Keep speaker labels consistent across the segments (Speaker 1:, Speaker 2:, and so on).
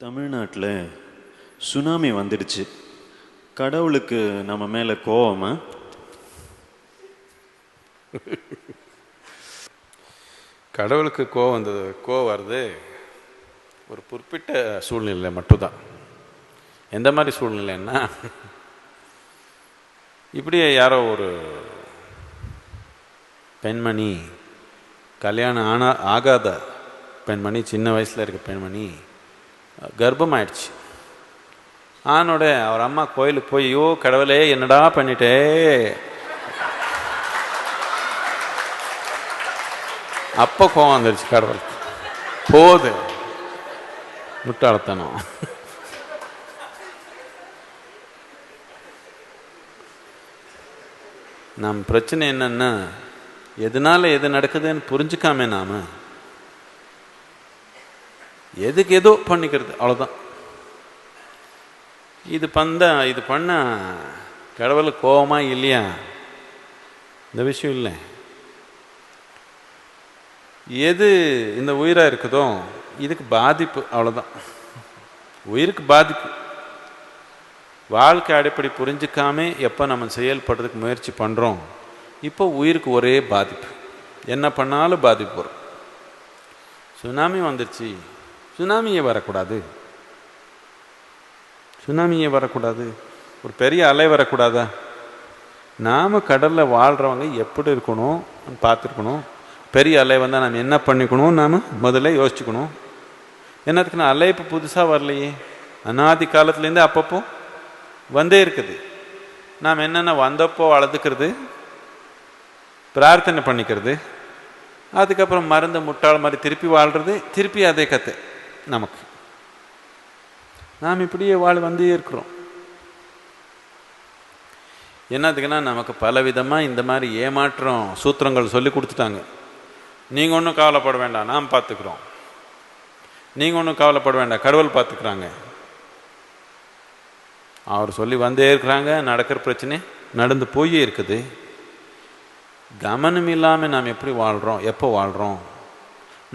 Speaker 1: தமிழ்நாட்டில் சுனாமி வந்துடுச்சு. கடவுளுக்கு நம்ம மேலே கோவமா?
Speaker 2: கடவுளுக்கு கோவம் வந்தது கோவம் வருது. ஒரு குறிப்பிட்ட சூழ்நிலை மட்டும்தான். எந்த மாதிரி சூழ்நிலைன்னா இப்படியே யாரோ ஒரு பெண்மணி கல்யாணம் ஆனா ஆகாத பெண்மணி சின்ன வயசில் இருக்க பெண்மணி கர்ப்பம் ஆயிடுச்சு ஆனோட அவர் அம்மா கோயிலுக்கு போய் ஐயோ கடவுளே என்னடா பண்ணிட்டே? அப்போ கோவம் வந்துருச்சு கடவுளுக்கு. போது. முட்டாளத்தனம் நம் பிரச்சனை என்னன்னா எதனால எது நடக்குதுன்னு புரிஞ்சுக்காமே நாம எதுக்கு ஏதோ பண்ணிக்கிறது அவ்வளோதான் இது பந்த இது பண்ண கடவுளுக்கு கோவமா இல்லையா? இந்த விஷயம் இல்லை. எது இந்த உயிராக இருக்குதோ இதுக்கு பாதிப்பு அவ்வளோதான் உயிருக்கு பாதிப்பு. வாழ்க்கை அடிப்படை புரிஞ்சுக்காம எப்போ நம்ம செயல்படுறதுக்கு முயற்சி பண்ணுறோம் இப்போ உயிருக்கு ஒரே பாதிப்பு. என்ன பண்ணாலும் பாதிப்பு வரும். சுனாமி வந்துருச்சு. சுனாமியே வரக்கூடாது. சுனாமியே வரக்கூடாது. ஒரு பெரிய அலை வரக்கூடாதா? நாம் கடலில் வாழ்கிறவங்க எப்படி இருக்கணும் பார்த்துருக்கணும். பெரிய அலை வந்தால் நாம் என்ன பண்ணிக்கணும்? நாம் முதல்ல யோசிச்சுக்கணும். என்னத்துக்கு நான் அலை இப்போ புதுசாக வரலையே. அனாதி காலத்துலேருந்து அப்பப்போ வந்தே இருக்குது. நாம் என்னென்ன வந்தப்போ வளர்த்துக்கிறது பிரார்த்தனை பண்ணிக்கிறது அதுக்கப்புறம் மருந்து முட்டாள் மாதிரி திருப்பி வாழ்கிறது திருப்பி அதே கற்று நமக்கு. நாம் இப்படியே வாழ் வந்தே இருக்கிறோம். என்னதுக்குன்னா நமக்கு பலவிதமாக இந்த மாதிரி ஏமாற்றம் சூத்திரங்கள் சொல்லி கொடுத்துட்டாங்க. நீங்கள் ஒன்றும் கவலைப்பட வேண்டாம் நாம் பார்த்துக்குறோம். நீங்கள் ஒன்றும் கவலைப்பட வேண்டாம் கடவுள் பார்த்துக்குறாங்க. அவர் சொல்லி வந்தே இருக்கிறாங்க நடக்கிற பிரச்சனை நடந்து போயே இருக்குது. கவனம் இல்லாமல் நாம் எப்படி வாழ்கிறோம் எப்போ வாழ்கிறோம்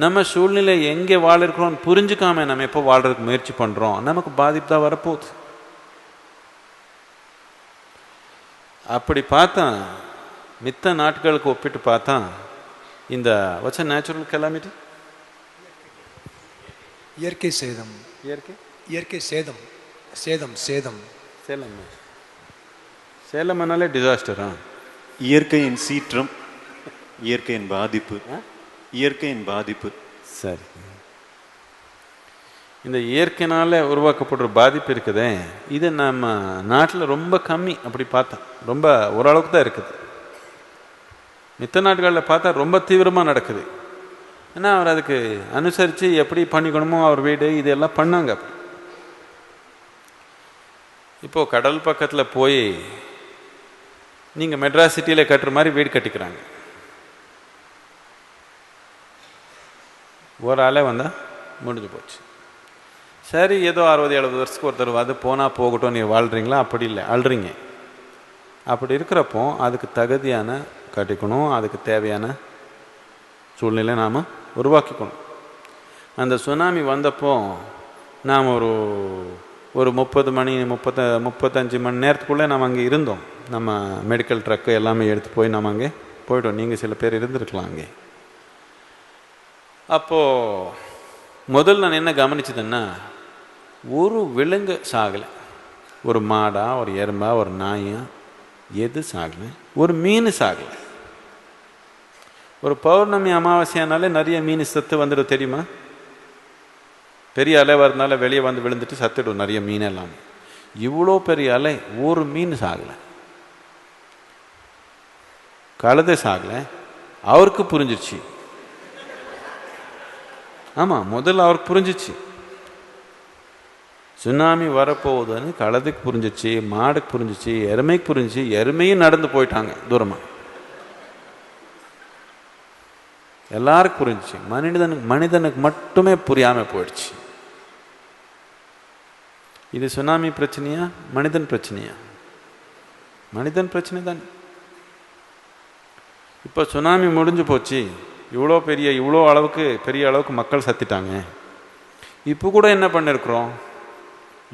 Speaker 2: நம்ம சூழ்நிலை எங்கே வாழ இருக்கிறோம் புரிஞ்சுக்காம நம்ம எப்போ வாழ்றதுக்கு முயற்சி பண்ணுறோம் நமக்கு பாதிப்பு தான் வரப்போகுது. அப்படி பார்த்தா மித்த நாட்களுக்கு ஒப்பிட்டு பார்த்தா இந்த வச்ச நேச்சுரல் கெலாமிட்டி
Speaker 3: இயற்கை சேதம்.
Speaker 2: இயற்கை?
Speaker 3: இயற்கை சேதம். சேதம் சேதம்.
Speaker 2: சேலம். சேலம்னாலே டிசாஸ்டரா
Speaker 1: இயற்கையின் சீற்றம் இயற்கையின் பாதிப்பு. இயற்கையின் பாதிப்பு.
Speaker 2: சரி. இந்த இயற்கையினால் உருவாக்கப்படுற பாதிப்பு இருக்குதே இது நம்ம நாட்டில் ரொம்ப கம்மி அப்படி பார்த்தா ரொம்ப ஓரளவுக்கு தான் இருக்குது. மித்த நாடுகளில் பார்த்தா ரொம்ப தீவிரமாக நடக்குது. ஏன்னா அவர் அதுக்கு அனுசரித்து எப்படி பண்ணிக்கணுமோ அவர் வீடு இதெல்லாம் பண்ணாங்க அப்படி. இப்போது கடல் பக்கத்தில் போய் நீங்கள் மெட்ராஸ் சிட்டியில் கட்டுற மாதிரி வீடு கட்டிக்கிறாங்க. ஒரு ஆளே வந்தால் முடிஞ்சு போச்சு. சரி ஏதோ அறுபது எழுபது வருஷத்துக்கு ஒருத்தர் வந்து போனால் போகட்டும் நீ வாழ்கிறீங்களா அப்படி இல்லை அழுறீங்க. அப்படி இருக்கிறப்போ அதுக்கு தகுதியான கட்டிக்கணும் அதுக்கு தேவையான சூழ்நிலை நாம் உருவாக்கிக்கணும். அந்த சுனாமி வந்தப்போ நாம் ஒரு ஒரு முப்பது மணி முப்பத்த முப்பத்தஞ்சு மணி நேரத்துக்குள்ளே நம்ம அங்கே இருந்தோம். நம்ம மெடிக்கல் ட்ரக்கு எல்லாமே எடுத்து போய் நம்ம அங்கே போயிட்டோம். நீங்கள் சில பேர் இருந்திருக்கலாம் அங்கே. அப்போது முதல் நான் என்ன கவனிச்சதுன்னா ஒரு விலங்கு சாகலை. ஒரு மாடா ஒரு எறும்பா ஒரு நாயா எது சாகலை? ஒரு மீன் சாகலை. ஒரு பௌர்ணமி அமாவாசையானாலே நிறைய மீன் சத்து வந்துடும் தெரியுமா? பெரிய அலை வரதுனால வெளியே வந்து விழுந்துட்டு சத்துடும் நிறைய மீன் எல்லாம். இவ்வளோ பெரிய அலை ஒரு மீன் சாகலை. கழுதை சாகலை. அவருக்கு புரிஞ்சிருச்சு. ஆமாம் முதல்ல அவருக்கு புரிஞ்சிச்சு. சுனாமி வரப்போகுதுன்னு கழுதைக்கு புரிஞ்சிச்சு மாடுக்கு புரிஞ்சிச்சு எருமைக்கு புரிஞ்சிச்சு எருமையும் நடந்து போயிட்டாங்க தூரமாக எல்லாருக்கும் புரிஞ்சிச்சு. மனிதனுக்கு மனிதனுக்கு மட்டுமே புரியாமல் போயிடுச்சு. இது சுனாமி பிரச்சனையா மனிதன் பிரச்சனையா? மனிதன் பிரச்சனை தான். இப்போ சுனாமி முடிஞ்சு போச்சு. இவ்வளோ பெரிய இவ்வளோ அளவுக்கு பெரிய அளவுக்கு மக்கள் சத்திட்டாங்க. இப்போ கூட என்ன பண்ணிருக்கிறோம்?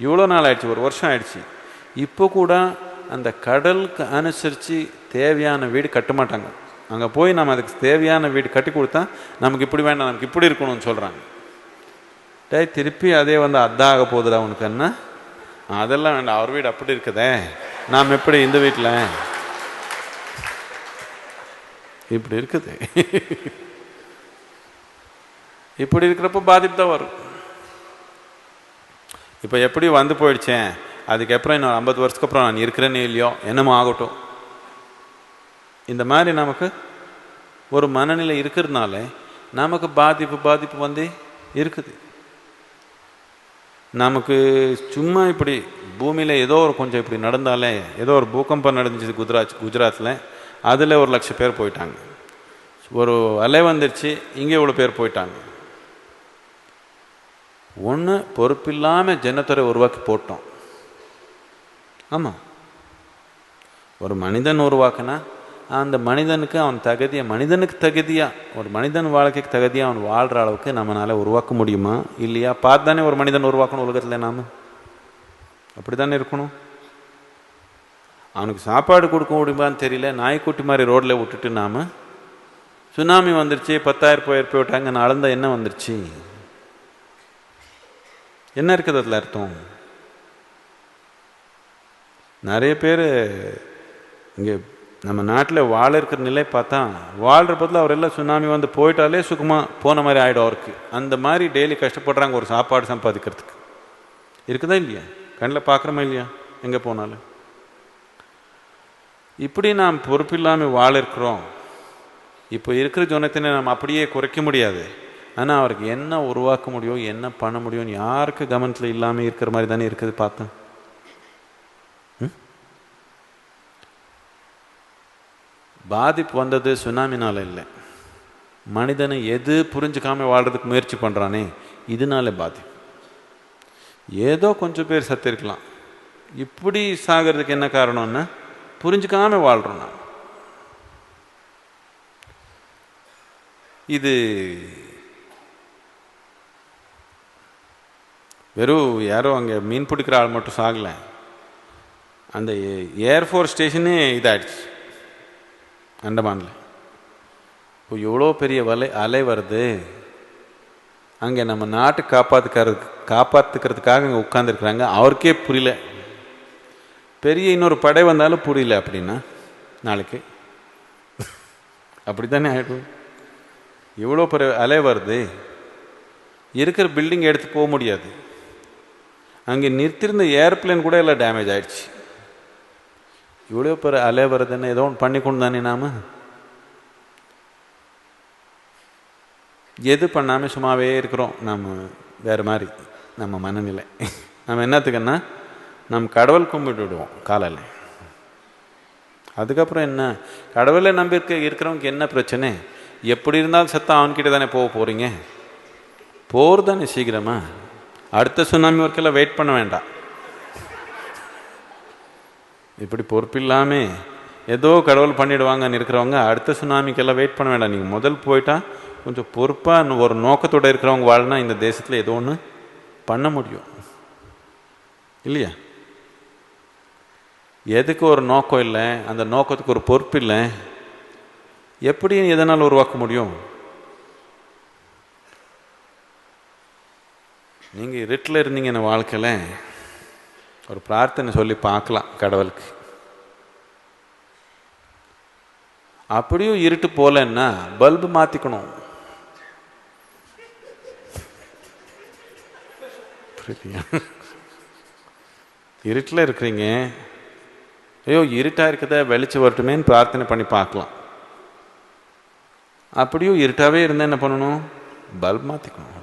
Speaker 2: இவ்வளோ நாள் ஆயிடுச்சு ஒரு வருஷம் ஆயிடுச்சு. இப்போ கூட அந்த கடலுக்கு அனுசரித்து தேவையான வீடு கட்ட மாட்டாங்க. அங்கே போய் நம்ம அதுக்கு தேவையான வீடு கட்டி கொடுத்தா நமக்கு இப்படி வேண்டாம் நமக்கு இப்படி இருக்கணும்னு சொல்கிறாங்க டே திருப்பி அதே வந்து அதான் போகுதுடா உனக்கு என்ன? அதெல்லாம் வேண்டாம் அவர் வீடு அப்படி இருக்குதே. நாம் எப்படி இந்த வீட்டில் இப்படி இருக்குது. இப்படி இருக்கிறப்ப பாதிப்பு தான் வரும். இப்போ எப்படி வந்து போயிடுச்சேன் அதுக்கப்புறம் இன்னும் ஐம்பது வருஷத்துக்கு அப்புறம் நான் இருக்கிறேனே இல்லையோ என்னமோ ஆகட்டும். இந்த மாதிரி நமக்கு ஒரு மனநிலை இருக்கிறதுனால நமக்கு பாதிப்பு பாதிப்பு வந்து இருக்குது. நமக்கு சும்மா இப்படி பூமியில் ஏதோ ஒரு கொஞ்சம் இப்படி நடந்தாலே ஏதோ ஒரு பூகம்பம் நடந்துச்சு குஜராத் குஜராத்தில் அதில் ஒரு லட்சம் பேர் போயிட்டாங்க. ஒரு அலை வந்துருச்சு இங்கே இவ்வளோ பேர் போயிட்டாங்க. ஒன்று பொறுப்பில்லாமல் ஜனத்தொரை உருவாக்கி போட்டோம். ஆமாம் ஒரு மனிதன் உருவாக்குனா அந்த மனிதனுக்கு அவன் தகுதியாக மனிதனுக்கு தகுதியாக ஒரு மனிதன் வாழ்க்கைக்கு தகுதியாக அவன் வாழ்கிற அளவுக்கு நம்மளால் உருவாக்க முடியுமா? இல்லையா? பார்த்து தானே ஒரு மனிதன் உருவாக்கணும் உலகத்தில் நாம். அப்படி தானே இருக்கணும்? அவனுக்கு சாப்பாடு கொடுக்க முடியுமான்னு தெரியல. நாய்க்குட்டி மாதிரி ரோட்டில் விட்டுட்டு நாம் சுனாமி வந்துருச்சு பத்தாயிரம் பேர் போயிட்டாங்க நான் என்ன வந்துருச்சு? என்ன இருக்குது அதில் அர்த்தம்? நிறைய பேர் இங்கே நம்ம நாட்டில் வாழ இருக்கிற நிலை பார்த்தா வாழ்கிற பதில் அவர் எல்லாம் சுனாமி வந்து போயிட்டாலே சுகமாக போன மாதிரி ஆகிடும் அவருக்கு. அந்த மாதிரி டெய்லி கஷ்டப்படுறாங்க ஒரு சாப்பாடு சம்பாதிக்கிறதுக்கு. இருக்குதா இல்லையா? கண்ணில் பார்க்குறோமா இல்லையா? எங்கே போனாலும். இப்படி நாம் பொறுப்பில்லாமல் வாழிருக்கிறோம். இப்போ இருக்கிற ஜனத்தினை நாம் அப்படியே குறைக்க முடியாது. ஆனால் அவருக்கு என்ன உருவாக்க முடியும் என்ன பண்ண முடியும்னு யாருக்கு கவனத்தில் இல்லாமல் இருக்கிற மாதிரி தானே இருக்குது பார்த்தேன். பாதிப்பு வந்தது சுனாமினால் இல்லை. மனிதனை எது புரிஞ்சுக்காமல் வாழ்கிறதுக்கு முயற்சி பண்ணுறானே இதனால பாதிப்பு. ஏதோ கொஞ்சம் பேர் சத்திருக்கலாம். இப்படி சாகிறதுக்கு என்ன காரணம்னா புரிஞ்சுக்காமல் வாழ்கிறோம் நான் இது வெறும் யாரோ அங்கே மீன் பிடிக்கிற ஆள் மட்டும் சாகலை. அந்த ஏர்ஃபோர்ஸ் ஸ்டேஷனே இதாகிடுச்சு அண்டமானில் இப்போ எவ்வளோ பெரிய வலை அலை வருது? அங்கே நம்ம நாட்டை காப்பாற்றுக்கிறது காப்பாற்றுக்கிறதுக்காக அங்கே உட்காந்துருக்குறாங்க அவருக்கே புரியல. பெரிய இன்னொரு படை வந்தாலும் புரியல அப்படின்னா நாளைக்கு. அப்படி தானே ஆகிடும் இவ்வளோ பெரிய அலை வருது? இருக்கிற பில்டிங் எடுத்து போக முடியாது. அங்கே நிறுத்திருந்த ஏர்பிளேன் கூட எல்லாம் டேமேஜ் ஆகிடுச்சு இவ்வளோ பெரிய அலை வருதுன்னு ஏதோ ஒன்று பண்ணிக்கொண்டு தானே நாம்? எது பண்ணாமல் சும்மாவே இருக்கிறோம். நம்ம வேறு மாதிரி. நம்ம மனநிலை. நம்ம என்னத்துக்குன்னா நம்ம கடவுள் கும்பிட்டு விடுவோம் காலையில். அதுக்கப்புறம் என்ன? கடவுளை நம்பி இருக்க இருக்கிறவங்க என்ன பிரச்சனை? எப்படி இருந்தாலும் சத்தம் அவன்கிட்ட தானே போக போகிறீங்க போர் தானே சீக்கிரமா? அடுத்த சுனாமி ஒர்க்கெல்லாம் வெயிட் பண்ண வேண்டாம். இப்படி பொறுப்பில்லாமல் ஏதோ கடவுள் பண்ணிடுவாங்கன்னு இருக்கிறவங்க அடுத்த சுனாமிக்கெல்லாம் வெயிட் பண்ண வேண்டாம். நீங்கள் முதல் போயிட்டா கொஞ்சம் பொறுப்பாக ஒரு நோக்கத்தோடு இருக்கிறவங்க வாழ்னா இந்த தேசத்தில் ஏதோ ஒன்று பண்ண முடியும். இல்லையா? எதுக்கு ஒரு நோக்கம் இல்லை? அந்த நோக்கத்துக்கு ஒரு பொறுப்பு இல்லை. எப்படி எதனால் உருவாக்க முடியும்? நீங்கள் இருட்டில் இருந்தீங்க என் வாழ்க்கையில் ஒரு பிரார்த்தனை சொல்லி பார்க்கலாம் கடவுளுக்கு. அப்படியும் இருட்டு போகலன்னா பல்பு மாற்றிக்கணும் இருட்டில் இருக்கிறீங்க. ஐயோ இருட்டாக இருக்குதா வெளிச்சம் வரட்டுமேன்னு பிரார்த்தனை பண்ணி பார்க்கலாம். அப்படியும் இருட்டாகவே இருந்தால் என்ன பண்ணணும்? பல்ப் மாற்றிக்கணும்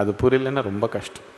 Speaker 2: அது புரியலன்னா ரொம்ப கஷ்டம்.